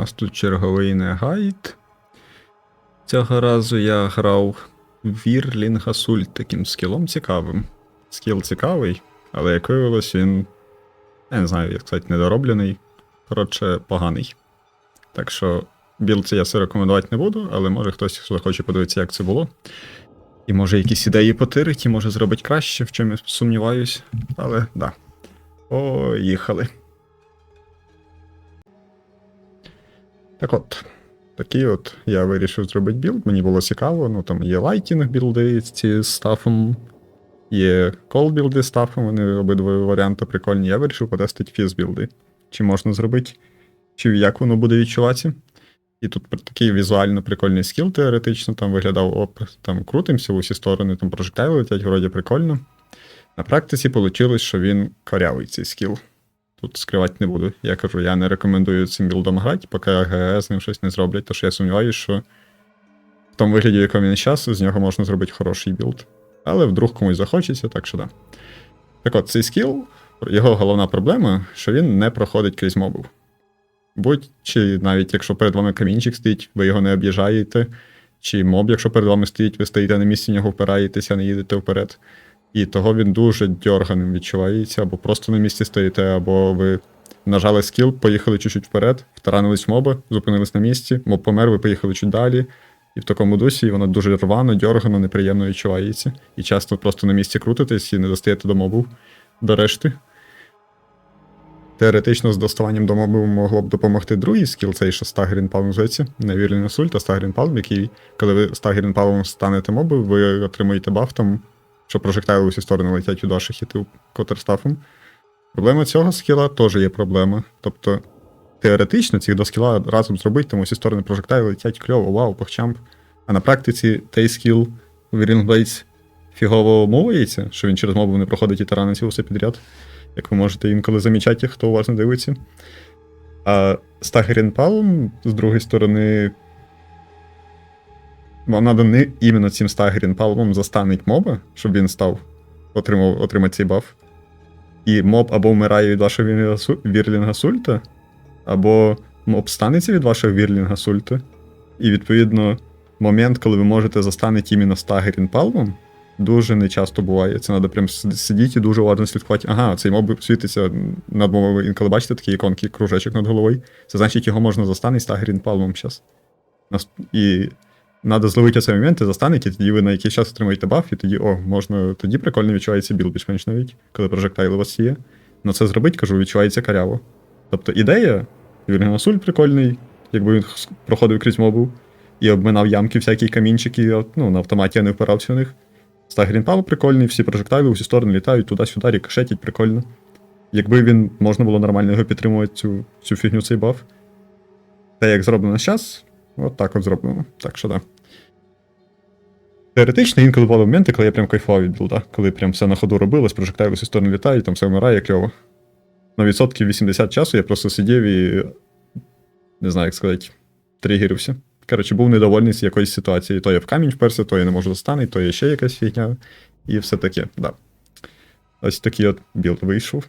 нас тут черговий негайд. Цього разу я грав Вірлінга Сульт таким скілом цікавим. Скіл цікавий, але як виявилось, він. Я не знаю, як сказати, недороблений. Коротше, поганий. Так що білд це я все рекомендувати не буду, але може хтось захоче подивитися, як це було. І може якісь ідеї потирить, і може зробить краще, в чому я сумніваюсь. Але да. Поїхали. Так от, такий от я вирішив зробити білд. Мені було цікаво. Ну там є лайтінг білди з стафом, є кол білди з стафом, вони обидва варіанти прикольні. Я вирішив потестити фіз білди. Чи можна зробити, чи як воно буде відчуватися. І тут такий візуально прикольний скіл теоретично, там виглядав оп, там крутимося в усі сторони, там прожектайли летять, вроді прикольно. На практиці вийшло, що він корявий цей скіл. Тут скривати не буду. Я кажу, я не рекомендую цим білдом грати, поки АГС з ним щось не зроблять, що я сумніваюся, що в тому вигляді, якому він зараз, з нього можна зробити хороший білд. Але вдруг комусь захочеться, так що да. Так от, цей скіл, його головна проблема, що він не проходить крізь мобів. Будь чи навіть якщо перед вами камінчик стоїть, ви його не об'їжджаєте, чи моб, якщо перед вами стоїть, ви стоїте на місці, нього впираєтеся, не їдете вперед. І того він дуже дьорганим відчувається, або просто на місці стоїте, або ви нажали скіл, поїхали чуть-чуть вперед, втаранились в моба, зупинились на місці, моб помер, ви поїхали чуть далі. І в такому дусі воно дуже рвано, дьоргано, неприємно відчувається. І часто просто на місці крутитесь і не достаєте до мобів до решти. Теоретично з доставанням до мобів могло б допомогти другий скіл, цей що Стагрін Палм зветься, не Вірлін Сульт, а Стагрін Палм, який, коли ви Стагрін Палмом станете моби, ви отримуєте баф там, що прожектайли усі сторони летять від ваших хітів котерстафом. Проблема цього скіла теж є проблема. Тобто, теоретично цих до скіла разом зробити, тому всі сторони прожектайли летять кльово, вау, похчамп. А на практиці той скіл Вірінг Блейдс фігово мовується, що він через мобу не проходить і таранить усе підряд як ви можете інколи замічати, хто уважно дивиться. А Стагерін Палм, з другої сторони, вам треба не іменно цим Стагерін Палмом застанить моба, щоб він став, отримав, отримати цей баф. І моб або вмирає від вашого Вірлінга Сульта, або моб станеться від вашого Вірлінга Сульта. І відповідно, момент, коли ви можете застанити іменно Стагерін Палмом, дуже нечасто буває. Це треба прям сид- сидіти і дуже уважно слідкувати. Ага, цей моб світиться над мовою. Інколи бачите такі іконки, кружечок над головою. Це значить, його можна застанити стагерін палмом зараз. І треба зловити цей момент і застанете, тоді ви на якийсь час отримаєте баф, і тоді, о, можна. Тоді прикольно відчувається білд більш-менш навіть, коли прожектайли у вас є. Но це зробити, кажу, відчувається каряво. Тобто ідея, Юрген прикольний, якби він проходив крізь мобу і обминав ямки, всякі камінчики, ну, на автоматі я не впирався в них. Стагрінпал прикольний, всі прожектайли у всі сторони літають туди-сюди, рікошетять прикольно. Якби він можна було нормально його підтримувати, цю, цю фігню, цей баф. Те, як зроблено зараз, от так от зроблено. Так що да. Теоретично інколи були моменти, коли я прям кайфував від білда, коли прям все на ходу робилось, прожектайли всі сторони літають, там все вмирає кльово. На відсотків 80 часу я просто сидів і. Не знаю, як сказати, тригерився. Коротше, був недовольний з якоїсь ситуації. То я в камінь вперся, то я не можу достанути, то є ще якась фігня. І все таке, да. Ось такий от білд вийшов.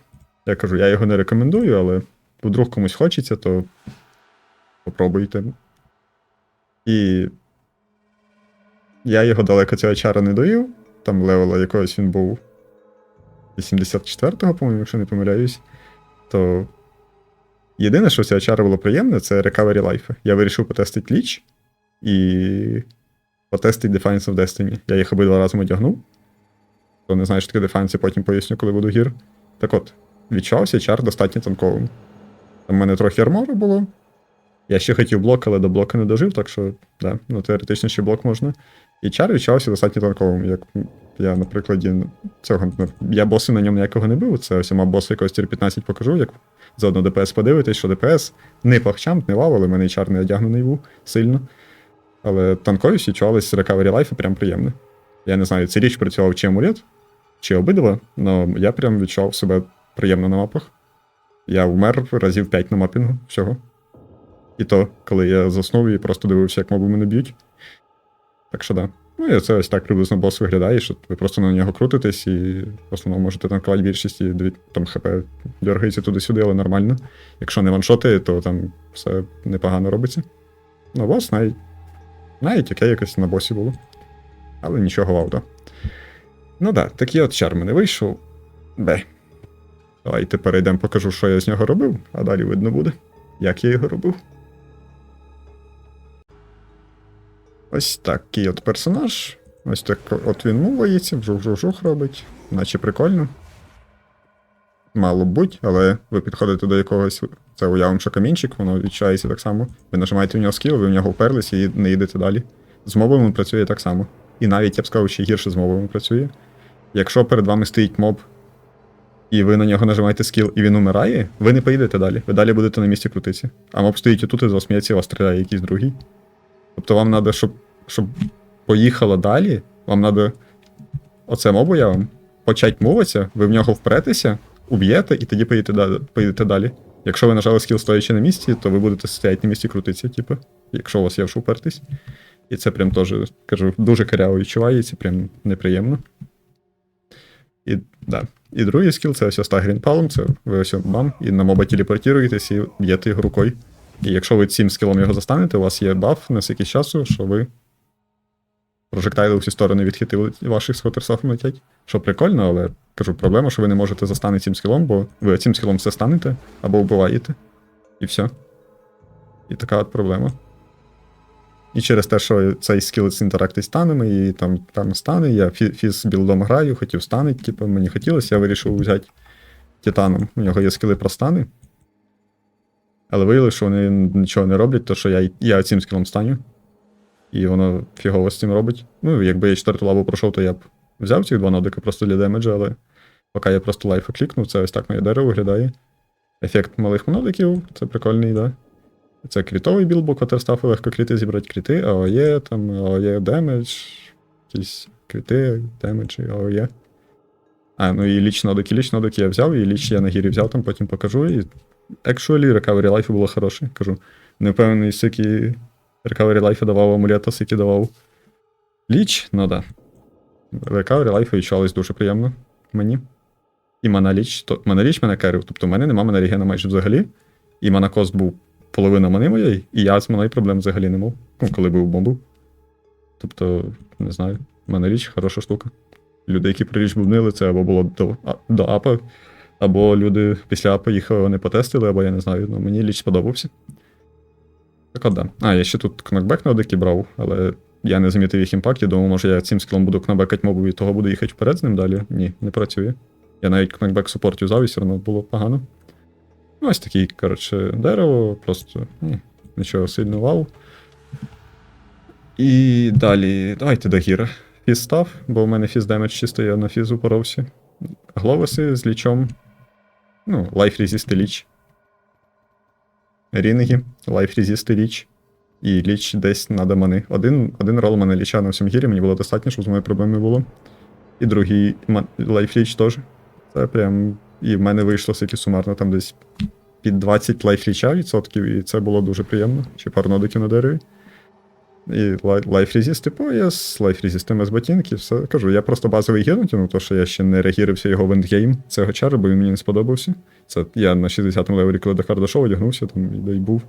Я кажу, я його не рекомендую, але вдруг комусь хочеться, то попробуйте. І я його далеко цього чара не доїв. Там левела якогось він був 84-го, по-моєму, якщо не помиляюсь. То Єдине, що цього чара було приємне, це Recovery Life. Я вирішив потестити ліч і потестити Defiance of Destiny. Я їх обидва разом одягнув. Хто не знає, що таке Defiance, потім поясню, коли буду гір. Так от, відчувався чар достатньо танковим. В мене трохи армору було. Я ще хотів блок, але до блока не дожив, так що, да, ну теоретично ще блок можна. І чар відчувався достатньо танковим. Як я, на прикладі цього. Я боси на ньому ніякого не бив. Це ось мав якогось тір 15 покажу, як заодно ДПС подивитись, що ДПС не пахчамп, не вав, але в мене і чар не одягнений був сильно. Але танковість відчувалась Recovery Life прям приємно. Я не знаю, цей річ працював чи амулет, чи обидва, але я прям відчував себе приємно на мапах. Я вмер разів 5 на мапінгу всього. І то, коли я заснув і просто дивився, як моби мене б'ють. Так що да. Ну і це ось так приблизно бос виглядає, що ви просто на нього крутитесь і в основному можете танкувати більшість і там хп дергається туди-сюди, але нормально. Якщо не ваншоти, то там все непогано робиться. Ну, бос навіть. Навіть яке якось на босі було. Але нічого вау. Ну да, такий от чар мене вийшов. Бе. Давайте перейдемо, покажу, що я з нього робив, а далі видно буде, як я його робив. Ось такий от персонаж. Ось так от він мувається, вжух-жух-жух робить. Наче прикольно. Мало б бути, але ви підходите до якогось. Це уявимо, що камінчик, воно відчувається так само. Ви нажимаєте в нього скіл, ви в нього вперлися і не їдете далі. З мобами працює так само. І навіть я б сказав, ще гірше з мобами працює. Якщо перед вами стоїть моб, і ви на нього нажимаєте скіл, і він умирає, ви не поїдете далі. Ви далі будете на місці крутитися. А моб стоїть і з вас сміється, вас стріляє якийсь другий. Тобто вам треба, щоб, щоб поїхало далі, вам треба я вам почать мовитися, ви в нього впретеся, уб'єте, і тоді поїдете. Поїдете далі. Якщо ви нажали скіл стоячи на місці, то ви будете стояти на місці крутитися, типу, якщо у вас є в що впертись. І це прям теж, кажу, дуже каряво відчувається, прям неприємно. І, да. і другий скіл це ось Staggering Palm, це ви ось бам, і на моба телепортуєтесь і б'єте його рукою. І якщо ви цим скілом його застанете, у вас є баф на скільки часу, що ви прожектайли у всі сторони відхитили ваших з летять. Що прикольно, але кажу, проблема, що ви не можете застанити цим скілом, бо ви цим скілом все станете або вбиваєте. І все. І така от проблема. І через те, що цей скіл з інтеракти станами, і там, там стани, я фі- фіз білдом граю, хотів станить, типу, мені хотілося, я вирішив взяти Титаном. У нього є скіли про стани. Але виявилося, що вони нічого не роблять, то що я, я цим скілом станю. І воно фігово з цим робить. Ну, якби я четверту лаву пройшов, то я б взяв ці два нодика просто для демеджа, але поки я просто лайфа клікнув, це ось так моє дерево виглядає. Ефект малих монодиків, це прикольний, да. Це крітовий білд, бо кватерстафи легко кріти зібрати кріти, АОЄ, там АОЄ демедж, якісь кріти, демеджі, АОЄ. А, ну і ліч нодики, ліч нодики я взяв, і ліч я на гірі взяв, там потім покажу. І actually recovery life було хороше, кажу. Не впевнений, скільки recovery life давав амулета, скільки давав ліч, ну да. Recovery life відчувалось дуже приємно мені. І маналіч, то маналіч мене керив, тобто в мене нема манарігена майже взагалі. І манакост був половина мани моєї, і я з маною проблем взагалі не мав, ну, коли був бомбу. Тобто, не знаю, маналіч хороша штука. Люди, які при річ бубнили, це або було до, до апа, або люди після їх не потестили, або я не знаю, ну мені ліч сподобався. Так от да. А, я ще тут кнокбек на одики брав, але я не замітив їх імпакті, думав, може я цим скілом буду кнокбекати мобу і того буду їхати вперед з ним далі. Ні, не працює. Я навіть кнокбек супорт юзав і все одно було погано. Ну, ось такий, коротше, дерево, просто ні, нічого сильно вау. І далі. Давайте до гіра. Фіз став, бо в мене фіз демедж чисто я на фізу поровся. Гловеси з лічом. Ну, лайф резісти ліч. Рінги, лайф резісти ліч. І ліч десь на демони. Один, один рол мене ліча на всьому гірі, мені було достатньо, щоб з моєю проблемою було. І другий лайф ліч теж. Це прям. І в мене вийшло скільки сумарно там десь під 20 лайф ліча відсотків, і це було дуже приємно. Чи пару нодиків на дереві. І лайф резісти пояс, лайф резісти МС ботинки, все кажу. Я просто базовий натягнув, тому що я ще не реагірився його в ендгейм цього чару, бо він мені не сподобався. Це я на 60-му левелі, коли до харда одягнувся, там і був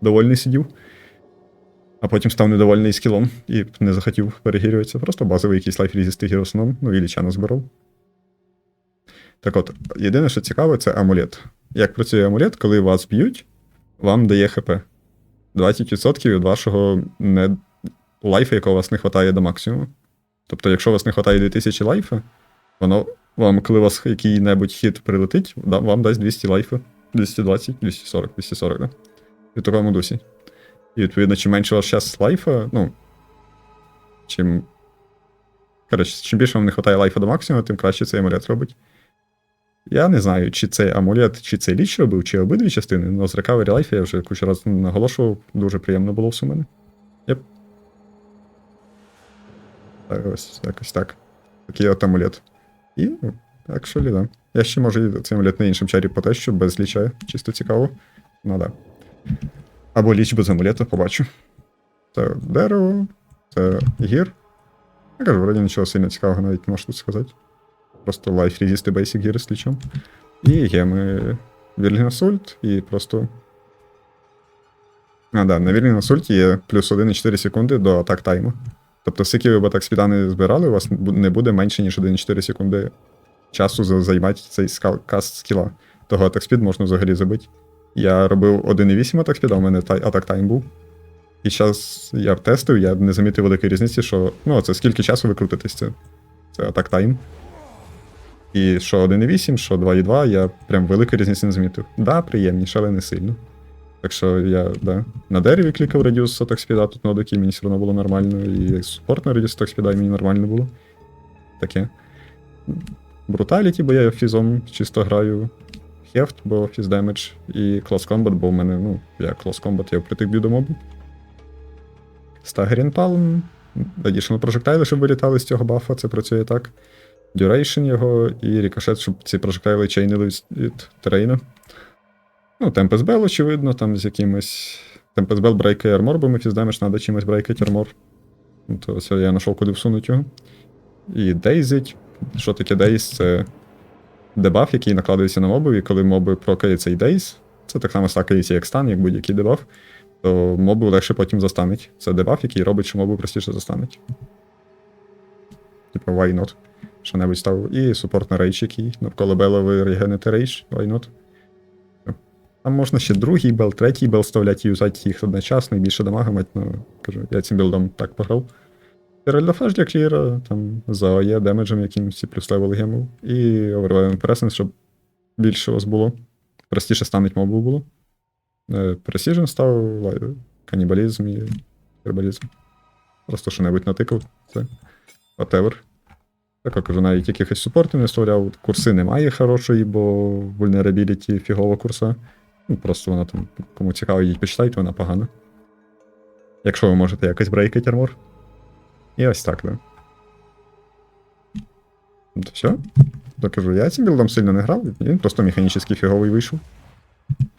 довольний сидів. А потім став недовольний скілом і не захотів перегірюватися. Просто базовий якийсь лайф резісти гір основному, ну і ліча назбирав. Так от, єдине, що цікаве, це амулет. Як працює амулет, коли вас б'ють, вам дає ХП. 20% від вашого не... лайфа, якого у вас не вистачає до максимуму. Тобто, якщо у вас не вистачає 2000 лайфа, воно вам, коли у вас який-небудь хід прилетить, вам дасть 200 лайфа. 220, 240, 240, да? І в такому дусі. І відповідно, чим менше у вас час лайфа, ну. Чим. Коротше, чим більше вам не вистачає лайфа до максимуму, тим краще цей амулет робить. Я не знаю, чи цей амулет, чи цей ліч робив, чи обидві частини, але з Recovery Life я вже кучу разів наголошував, дуже приємно було все мене. Єп. Так, ось якось так. Такий от амулет. І, ну, actually, да. Я ще можу цей амулет на іншому чарі потещу, без ліча, чисто цікаво. Ну да. Або ліч без амулета, побачу. Це дерево, це гір. Я кажу, вроді нічого сильно цікавого навіть можу тут сказати. Просто лайф резисти Basic Gear з лічом. І геми Вірлін Асульт, і просто. А, да, на Вірлін Асульті є плюс 1,4 секунди до атак тайму. Тобто, скільки ви б атак спіда не збирали, у вас не буде менше, ніж 1,4 секунди часу за- займати цей каст скіла. Того атак спід можна взагалі забити. Я робив 1,8 атак спіда, у мене тай- атак тайм був. І зараз я тестив, я не замітив великої різниці, що. Ну, це скільки часу ви крутитесь, це, це атак тайм. І що 1,8, що 2,2, я прям великої різниці не замітив. Да, приємніше, але не сильно. Так що я, да, на дереві клікав радіус атак спіда, тут нодоки, мені все одно було нормально, і супорт на радіус атак спіда, мені нормально було. Таке. Бруталіті, бо я фізом чисто граю. Хефт, бо фіз демедж, і Close Combat, бо в мене, ну, я Close Combat, я впритик б'ю до мобу. Stagger Palm, Additional Projectile, щоб вилітали з цього бафа, це працює так. Duration його і Ricochet, щоб ці прожектайли чейнили від, терейна. Ну, Tempest Bell, очевидно, там з якимось. Tempest Bell брейкає армор, бо ми фіздемедж треба чимось брейкати армор. Ну, То ось я знайшов, куди всунути його. І Daisy. Що таке Daze? Це дебаф, який накладається на моби, і коли моби прокає цей Daze, це так само стакається як стан, як будь-який дебаф, то мобу легше потім застануть. Це дебаф, який робить, що мобу простіше застануть. Типа, why not? Що-небудь став. І супорт на рейдж, який навколо бела ви регенете рейдж, why not? Там можна ще другий бел, третій бел вставляти і юзати їх одночасно і більше дамага мати, ну, кажу, я цим білдом так пограв. Рельдафаж для кліра, там за ОЄ демеджем якимось і плюс левел гемов. І Overwhelming Presence, щоб більше вас було. Простіше стануть мобу було. Precision став, канібалізм і гербалізм. Просто що-небудь натикав. Це. Whatever. Так, я кажу, навіть якихось супортів не вставляв. Курси немає хорошої, бо vulnerability фігова курса. Ну, просто вона там, кому цікаво, її почитайте, вона погана. Якщо ви можете якось брейкати армор. І ось так, да. От все. То кажу, я цим білдом сильно не грав, він просто механічний фіговий вийшов.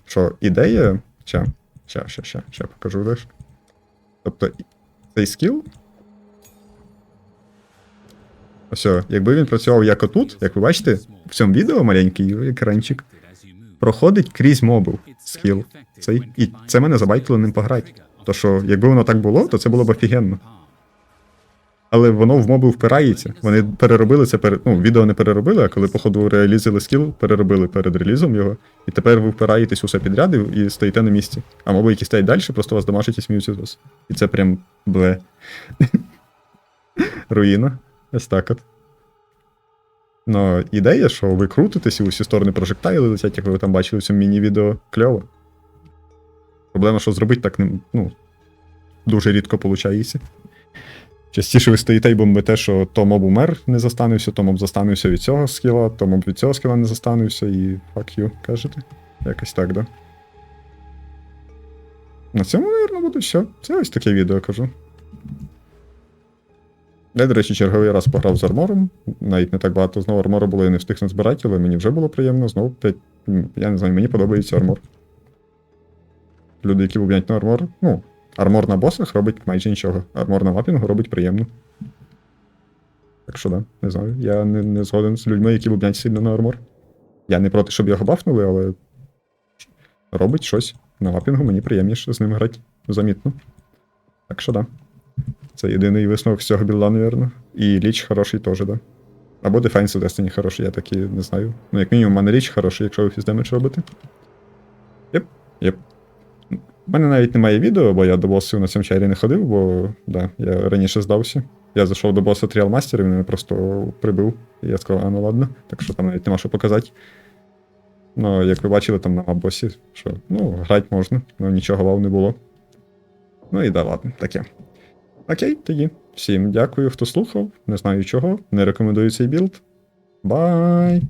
Що, ідея. Ща, ща, ща, ща, ща покажу лиш. Тобто, цей скіл. Ось, якби він працював як отут, як ви бачите, в цьому відео маленький екранчик проходить крізь мобів скіл. Цей, і це мене забайтило ним пограти. То що, якби воно так було, то це було б офігенно. Але воно в моби впирається. Вони переробили це перед. Ну, відео не переробили, а коли, походу, реалізили скіл, переробили перед релізом його. І тепер ви впираєтесь усе підряд і стоїте на місці. А моби, які стоять далі, просто вас домашать і сміються з вас. І це прям бле. Руїна. Ось так от. Ну, ідея, що ви крутитесь і у всі сторони прожектайли летять, як ви там бачили в цьому міні-відео, кльово. Проблема, що зробити так ну, дуже рідко виходить. Частіше ви стоїте і бомбите, що то моб умер, не застанився, то моб застанився від цього скіла, то моб від цього скіла не застанився і fuck you, кажете? Якось так, да? На цьому, мабуть, буде все. Це ось таке відео кажу. Я, до речі, черговий раз пограв з армором. Навіть не так багато знову армору було, я не встиг збирати, але мені вже було приємно. Знову 5. Я не знаю, мені подобається армор. Люди, які бубнять на армор, ну, армор на босах робить майже нічого. Армор на мапінгу робить приємно. Так що да, не знаю. Я не, не згоден з людьми, які бубнять сильно на армор. Я не проти, щоб його бафнули, але робить щось. На мапінгу мені приємніше з ним грати замітно. Так що да. Це єдиний висновок з цього білда, напевно. І ліч хороший теж, да. Або Defense в Destiny хороший, я таки не знаю. Ну, як мінімум, у мене ліч хороший, якщо ви фіздемедж робите. Єп, єп. У мене навіть немає відео, бо я до босів на цьому чарі не ходив, бо да, я раніше здався. Я зайшов до боса Тріал Мастер, він мене просто прибив. І я сказав, а ну ладно, так що там навіть нема що показати. Ну, як ви бачили, там на босі, що ну, грати можна, ну нічого вау не було. Ну і да, ладно, таке. Окей, тоді. Всім дякую, хто слухав. Не знаю чого. Не рекомендую цей білд. Бай!